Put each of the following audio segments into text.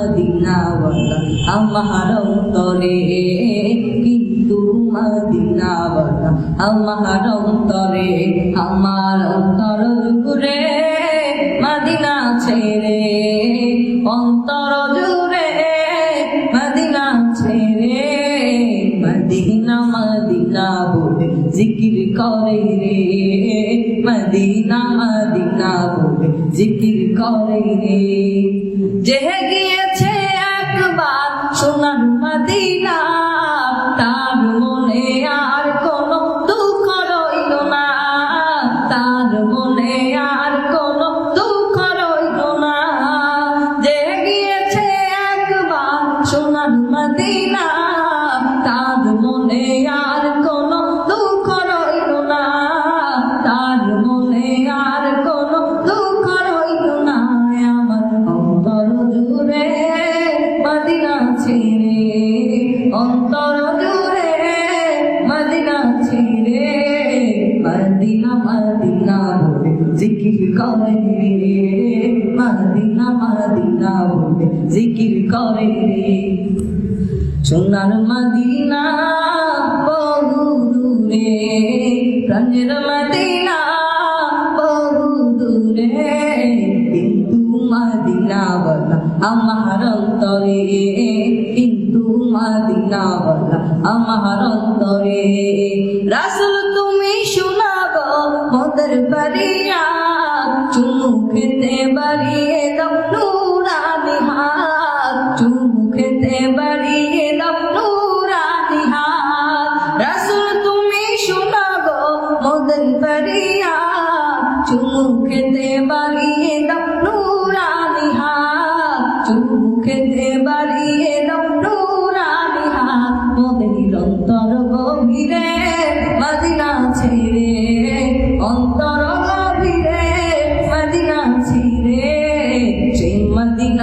মদিনাওয়ালা আমার অন্তরে কিন্তু মদিনাওয়ালা আমার অন্তরে আমার অন্তর জুড়ে মদিনা ছেড়ে, অন্তর জুড়ে মদিনা ছেড়ে, মদিনা মদিনা বলে জিকির করে রে। মদিনা মদিনা বলে জিকির করে। রে যে গিয়েছে মদিনা মদিনা বলে। জিকির করে রে, মদিনা মদিনা বলে। জিকির করে রে। সোনার মদিনা বহু দূরে, প্রাণের মদিনা বহু দূরে। কিন্তু মদিনা বলা আমার অন্তরে, কিন্তু মদিনা বলা আমার অন্তরে। রাসুল তুমি শোনাব মদের বাড়িয়া, চুমুখতে বাড়িয়ে দাও নুরানি হাত। চুমু খেতে বাড়িয়ে দাও নুরানি হাত। রাসুল তুমি শোনাব মদের বাড়িয়া চুমু খেতে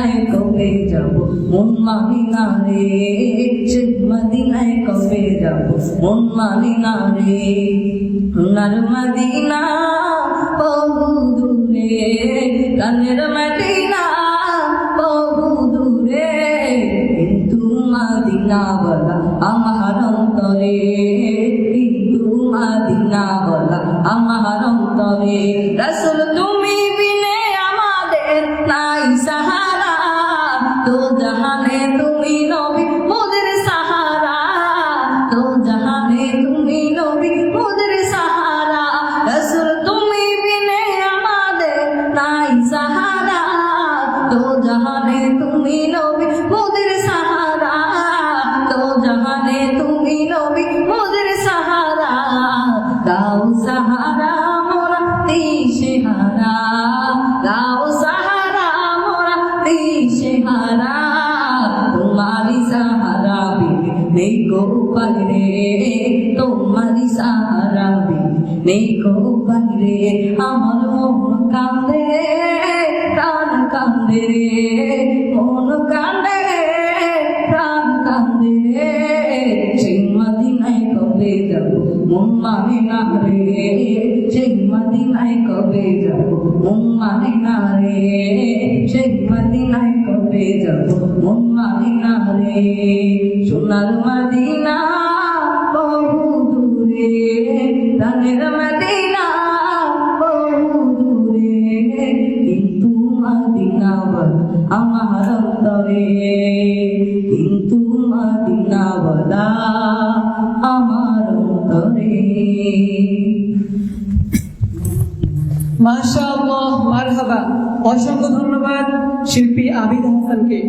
মদিনায় কবে যাব? মন না রে সেই মদিনায় কবে যাব? মন মানি না রে সোনার মদিনা বহু দূরে কানের মদিনা বহু দূরে কিন্তু মদিনা বলা আমার অন্তরে, কিন্তু মদিনা বলা আমার অন্তরে। রসুল তুমি নেই গো পারে তোমারি সাহারা বিনে নেই গো পারে আমার মন কান্দে প্রাণ কান্দে রে কবে যাব? মন মানে না রে সেই মদিনায় কবে যাব? মন মানে না রে সেই মদিনায় কবে যাব? মন মানে না রে সোনার মদিনা বহু দূরে প্রাণের মদিনা বহু দূরে। কিন্তু মদিনা আমার অন্তরে, কিন্তু বলা আমার অন্তরে। মাশাআল্লাহ মারহাবা। অসংখ্য ধন্যবাদ শিল্পী আবিদ হাসানকে।